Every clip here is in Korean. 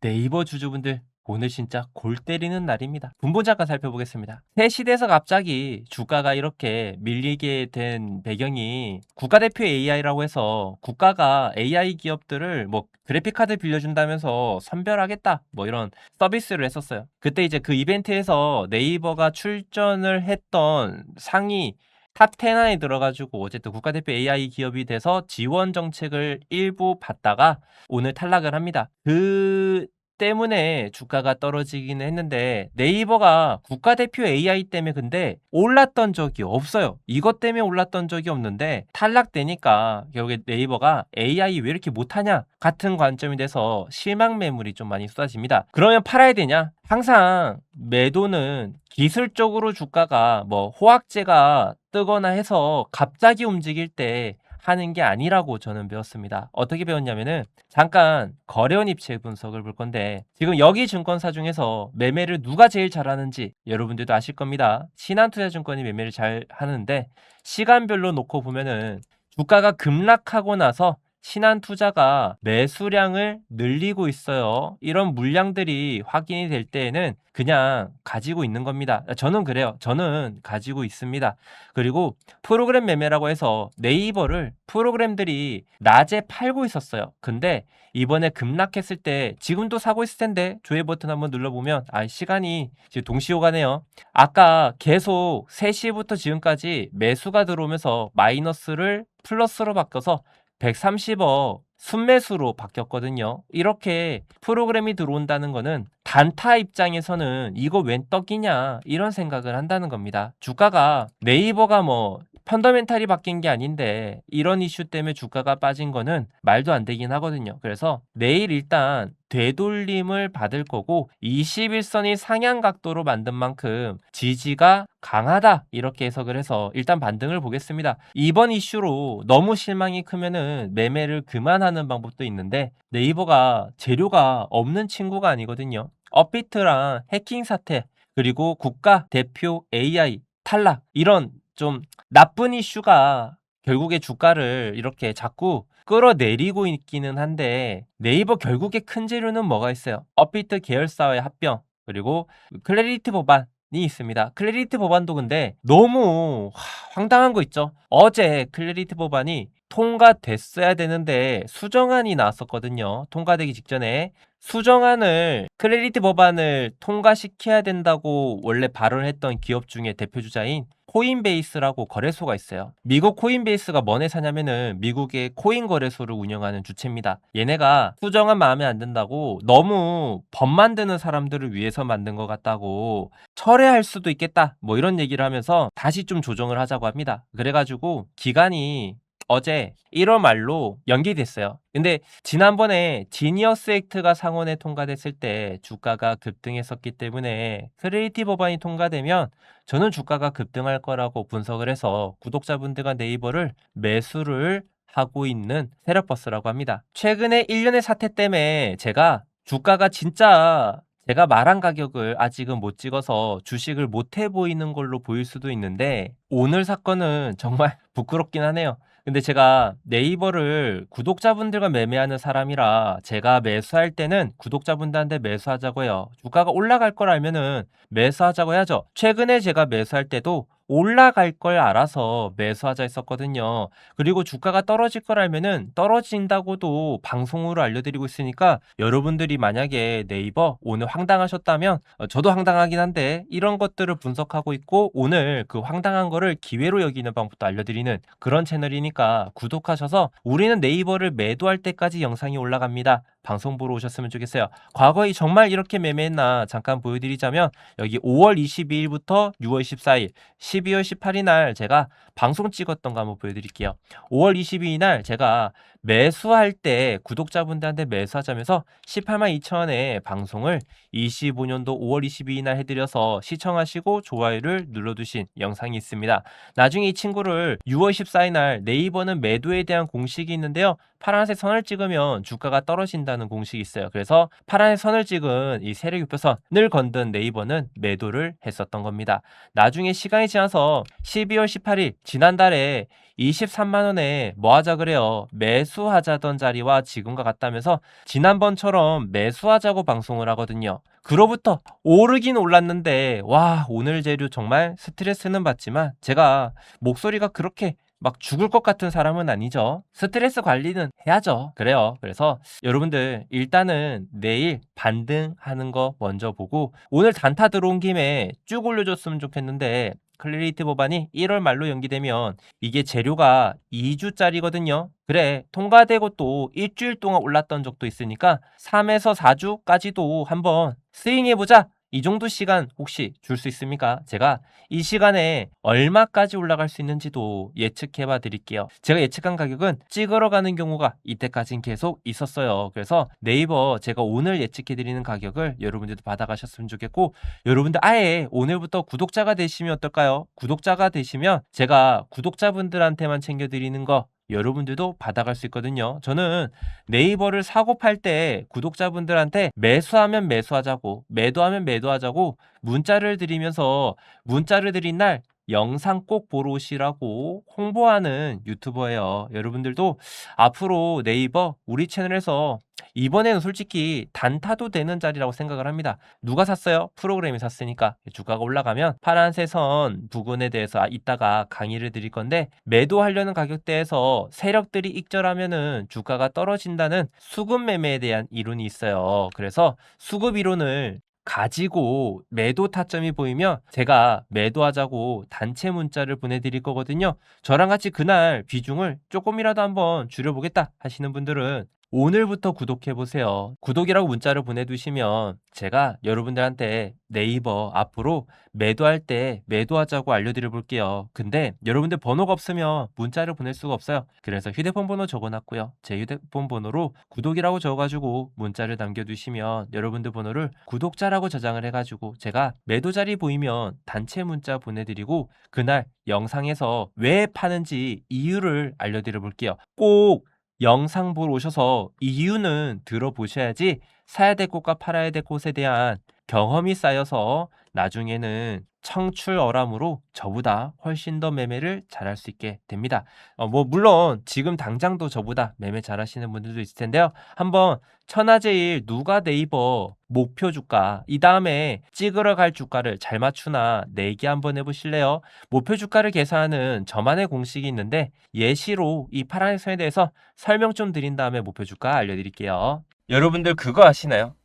네이버 주주분들 오늘 진짜 골 때리는 날입니다. 분본 잠깐 살펴보겠습니다. 새 시대에서 갑자기 주가가 이렇게 밀리게 된 배경이 국가대표 AI라고 해서 국가가 AI 기업들을 뭐 그래픽카드 빌려준다면서 선별하겠다 뭐 이런 서비스를 했었어요. 그때 이제 그 이벤트에서 네이버가 출전을 했던 상위 탑10 안에 들어가지고 어쨌든 국가대표 AI 기업이 돼서 지원 정책을 일부 받다가 오늘 탈락을 합니다. 그 때문에 주가가 떨어지기는 했는데 네이버가 국가대표 AI 때문에 근데 올랐던 적이 없어요. 이것 때문에 올랐던 적이 없는데 탈락되니까 결국에 네이버가 AI 왜 이렇게 못하냐 같은 관점이 돼서 실망 매물이 좀 많이 쏟아집니다. 그러면 팔아야 되냐? 항상 매도는 기술적으로 주가가 뭐 호황제가 뜨거나 해서 갑자기 움직일 때 하는 게 아니라고 저는 배웠습니다. 어떻게 배웠냐면은 잠깐 거래원 입체 분석을 볼 건데 지금 여기 증권사 중에서 매매를 누가 제일 잘하는지 여러분들도 아실 겁니다. 신한투자증권이 매매를 잘 하는데 시간별로 놓고 보면은 주가가 급락하고 나서 신한 투자가 매수량을 늘리고 있어요. 이런 물량들이 확인이 될 때에는 그냥 가지고 있는 겁니다. 저는 그래요. 저는 가지고 있습니다. 그리고 프로그램 매매라고 해서 네이버를 프로그램들이 낮에 팔고 있었어요. 근데 이번에 급락했을 때 지금도 사고 있을 텐데 조회 버튼 한번 눌러보면 아 시간이 지금 동시호가네요. 아까 계속 3시부터 지금까지 매수가 들어오면서 마이너스를 플러스로 바뀌어서 130억 순매수로 바뀌었거든요. 이렇게 프로그램이 들어온다는 거는 단타 입장에서는 이거 웬 떡이냐 이런 생각을 한다는 겁니다. 주가가 네이버가 뭐 펀더멘탈이 바뀐 게 아닌데 이런 이슈 때문에 주가가 빠진 거는 말도 안 되긴 하거든요. 그래서 내일 일단 되돌림을 받을 거고 21선이 상향 각도로 만든 만큼 지지가 강하다 이렇게 해석을 해서 일단 반등을 보겠습니다. 이번 이슈로 너무 실망이 크면은 매매를 그만하는 방법도 있는데 네이버가 재료가 없는 친구가 아니거든요. 업비트랑 해킹 사태 그리고 국가 대표 AI 탈락 이런 좀 나쁜 이슈가 결국에 주가를 이렇게 자꾸 끌어내리고 있기는 한데 네이버 결국에 큰 재료는 뭐가 있어요? 업비트 계열사와의 합병 그리고 클래리티 법안 이 있습니다. 클래리티 법안도 근데 너무 하, 황당한 거 있죠. 어제 클래리티 법안이 통과됐어야 되는데 수정안이 나왔었거든요. 통과되기 직전에 수정안을 클래리티 법안을 통과시켜야 된다고 원래 발언했던 기업 중에 대표주자인 코인베이스라고 거래소가 있어요. 미국 코인베이스가 뭔 회사냐면은 미국의 코인 거래소를 운영하는 주체입니다. 얘네가 수정안 마음에 안 든다고 너무 법 만드는 사람들을 위해서 만든 것 같다고 철회할 수도 있겠다. 뭐 이런 얘기를 하면서 다시 좀 조정을 하자고 합니다. 그래가지고 기간이 어제 1월 말로 연기됐어요. 근데 지난번에 지니어스 액트가 상원에 통과됐을 때 주가가 급등했었기 때문에 크리에이티 법안이 통과되면 저는 주가가 급등할 거라고 분석을 해서 구독자분들과 네이버를 매수를 하고 있는 세력버스라고 합니다. 최근에 1년의 사태 때문에 제가 주가가 진짜 제가 말한 가격을 아직은 못 찍어서 주식을 못 해 보이는 걸로 보일 수도 있는데 오늘 사건은 정말 부끄럽긴 하네요. 근데 제가 네이버를 구독자분들과 매매하는 사람이라 제가 매수할 때는 구독자분들한테 매수하자고 해요. 주가가 올라갈 걸 알면은 매수하자고 해야죠. 최근에 제가 매수할 때도 올라갈 걸 알아서 매수하자 했었거든요. 그리고 주가가 떨어질 걸 알면은 떨어진다고도 방송으로 알려드리고 있으니까 여러분들이 만약에 네이버 오늘 황당하셨다면 어, 저도 황당하긴 한데 이런 것들을 분석하고 있고 오늘 그 황당한 거를 기회로 여기는 방법도 알려드리는 그런 채널이니까 구독하셔서 우리는 네이버를 매도할 때까지 영상이 올라갑니다. 방송 보러 오셨으면 좋겠어요. 과거에 정말 이렇게 매매했나 잠깐 보여드리자면 여기 5월 22일부터 6월 14일, 12월 18일 날 제가 방송 찍었던 거 한번 보여드릴게요. 5월 22일 날 제가 매수할 때 구독자분들한테 매수하자면서 18만 2천 원에 방송을 25년도 5월 22일 날 해드려서 시청하시고 좋아요를 눌러두신 영상이 있습니다. 나중에 이 친구를 6월 14일 날 네이버는 매도에 대한 공식이 있는데요. 파란색 선을 찍으면 주가가 떨어진다는 공식이 있어요. 그래서 파란색 선을 찍은 이 세력 유표선을 건든 네이버는 매도를 했었던 겁니다. 나중에 시간이 지나서 12월 18일 지난달에 23만 원에 뭐 하자 그래요. 매수하자던 자리와 지금과 같다면서 지난번처럼 매수하자고 방송을 하거든요. 그로부터 오르긴 올랐는데 와 오늘 재료 정말 스트레스는 받지만 제가 목소리가 그렇게 막 죽을 것 같은 사람은 아니죠. 스트레스 관리는 해야죠. 그래요. 그래서 여러분들 일단은 내일 반등하는 거 먼저 보고 오늘 단타 들어온 김에 쭉 올려줬으면 좋겠는데 클리리티 법안이 1월 말로 연기되면 이게 재료가 2주짜리거든요. 그래 통과되고 또 일주일 동안 올랐던 적도 있으니까 3에서 4주까지도 한번 스윙해보자. 이 정도 시간 혹시 줄 수 있습니까? 제가 이 시간에 얼마까지 올라갈 수 있는지도 예측해 봐 드릴게요. 제가 예측한 가격은 찍으러 가는 경우가 이때까진 계속 있었어요. 그래서 네이버 제가 오늘 예측해 드리는 가격을 여러분들도 받아가셨으면 좋겠고 여러분들 아예 오늘부터 구독자가 되시면 어떨까요? 구독자가 되시면 제가 구독자분들한테만 챙겨 드리는 거 여러분들도 받아갈 수 있거든요. 저는 네이버를 사고 팔 때 구독자분들한테 매수하면 매수하자고, 매도하면 매도하자고 문자를 드리면서 문자를 드린 날 영상 꼭 보러 오시라고 홍보하는 유튜버예요. 여러분들도 앞으로 네이버 우리 채널에서 이번에는 솔직히 단타도 되는 자리라고 생각을 합니다. 누가 샀어요? 프로그램이 샀으니까 주가가 올라가면 파란색 선 부분에 대해서 아, 이따가 강의를 드릴 건데 매도하려는 가격대에서 세력들이 익절하면은 주가가 떨어진다는 수급 매매에 대한 이론이 있어요. 그래서 수급 이론을 가지고 매도 타점이 보이면 제가 매도하자고 단체 문자를 보내드릴 거거든요. 저랑 같이 그날 비중을 조금이라도 한번 줄여보겠다 하시는 분들은 오늘부터 구독해보세요. 구독이라고 문자를 보내두시면 제가 여러분들한테 네이버 앞으로 매도할 때 매도하자고 알려드려 볼게요. 근데 여러분들 번호가 없으면 문자를 보낼 수가 없어요. 그래서 휴대폰 번호 적어놨고요. 제 휴대폰 번호로 구독이라고 적어가지고 문자를 남겨두시면 여러분들 번호를 구독자라고 저장을 해가지고 제가 매도 자리 보이면 단체 문자 보내드리고 그날 영상에서 왜 파는지 이유를 알려드려 볼게요. 꼭 영상 보러 오셔서 이유는 들어보셔야지 사야 될 곳과 팔아야 될 곳에 대한 경험이 쌓여서 나중에는 청출어람으로 저보다 훨씬 더 매매를 잘할 수 있게 됩니다. 어, 뭐 물론 지금 당장도 저보다 매매 잘하시는 분들도 있을 텐데요. 한번 천하제일 누가 네이버 목표 주가 이 다음에 찍으러 갈 주가를 잘 맞추나 내기 한번 해보실래요? 목표 주가를 계산하는 저만의 공식이 있는데 예시로 이 파란색 선에 대해서 설명 좀 드린 다음에 목표 주가 알려드릴게요. 여러분들 그거 아시나요?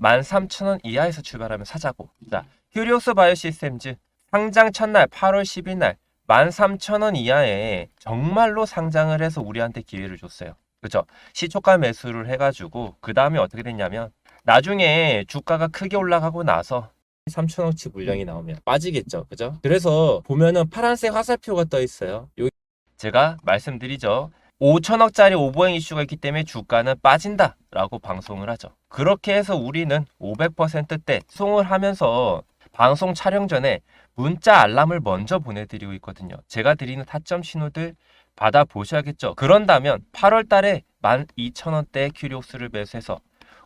13,000원 이하에서 출발하면 사자고. 자, 큐리옥스 바이오 시스템즈 상장 첫날 8월 10일 날 13,000원 이하에 정말로 상장을 해서 우리한테 기회를 줬어요. 그죠? 시초가 매수를 해가지고 그 다음에 어떻게 됐냐면 나중에 주가가 크게 올라가고 나서 3천원치 물량이 나오면 빠지겠죠. 그죠? 그래서 보면은 파란색 화살표가 떠 있어요. 요 제가 말씀드리죠. 5천억짜리 오버행 이슈가 있기 때문에 주가는 빠진다 라고 방송을 하죠. 그렇게 해서 우리는 500%대 송을 하면서 방송 촬영 전에 문자 알람을 먼저 보내드리고 있거든요. 제가 드리는 타점 신호들 받아 보셔야겠죠. 그런다면 8월 달에 12,000원대 큐리옥스를 매수해서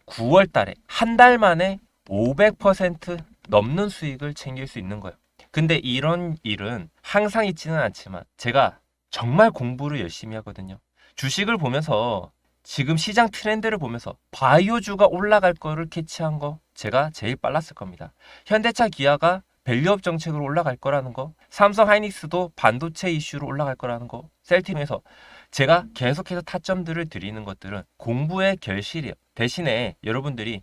9월 달에 한 달 만에 500% 넘는 수익을 챙길 수 있는 거예요. 근데 이런 일은 항상 있지는 않지만 제가 정말 공부를 열심히 하거든요. 주식을 보면서 지금 시장 트렌드를 보면서 바이오주가 올라갈 거를 캐치한 거 제가 제일 빨랐을 겁니다. 현대차 기아가 밸류업 정책으로 올라갈 거라는 거, 삼성 하이닉스도 반도체 이슈로 올라갈 거라는 거, 셀팀에서 제가 계속해서 타점들을 드리는 것들은 공부의 결실이에요. 대신에 여러분들이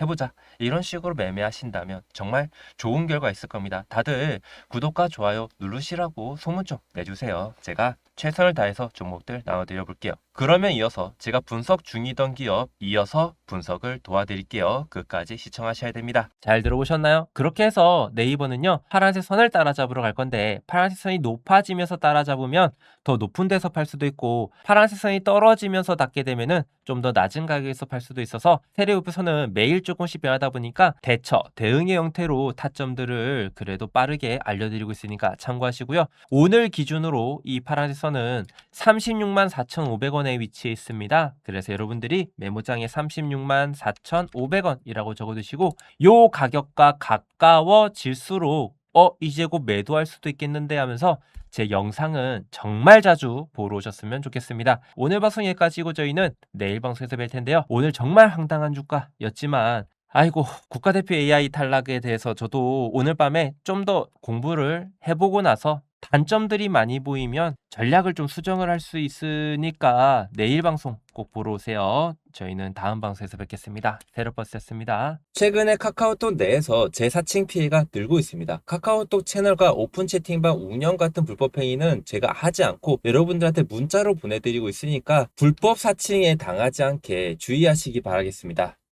해보자. 이런 식으로 매매하신다면 정말 좋은 결과 있을 겁니다. 다들 구독과 좋아요 누르시라고 소문 좀 내주세요. 제가 최선을 다해서 종목들 나눠드려 볼게요. 그러면 이어서 제가 분석 중이던 기업 이어서 분석을 도와드릴게요. 끝까지 시청하셔야 됩니다. 잘 들어보셨나요? 그렇게 해서 네이버는요 파란색 선을 따라잡으러 갈 건데 파란색 선이 높아지면서 따라잡으면 더 높은 데서 팔 수도 있고 파란색 선이 떨어지면서 닿게 되면은 좀 더 낮은 가격에서 팔 수도 있어서 세례우프 선은 매일 조금씩 변하다 보니까 대처, 대응의 형태로 타점들을 그래도 빠르게 알려드리고 있으니까 참고하시고요. 오늘 기준으로 이 파란색 선은 36만 4,500원에 위치해 있습니다. 그래서 여러분들이 메모장에 36만 4,500원이라고 적어두시고 요 가격과 가까워질수록 어 이제 곧 매도할 수도 있겠는데 하면서 제 영상은 정말 자주 보러 오셨으면 좋겠습니다. 오늘 방송 여기까지고 저희는 내일 방송에서 뵐 텐데요. 오늘 정말 황당한 주가였지만 아이고 국가대표 AI 탈락에 대해서 저도 오늘 밤에 좀 더 공부를 해보고 나서 단점들이 많이 보이면 전략을 좀 수정을 할 수 있으니까 내일 방송 꼭 보러 오세요. 저희는 다음 방송에서 뵙겠습니다. 세로버스였습니다. 최근에 카카오톡 내에서 재사칭 피해가 늘고 있습니다. 카카오톡 채널과 오픈 채팅방 운영 같은 불법 행위는 제가 하지 않고 여러분들한테 문자로 보내드리고 있으니까 불법 사칭에 당하지 않게 주의하시기 바라겠습니다.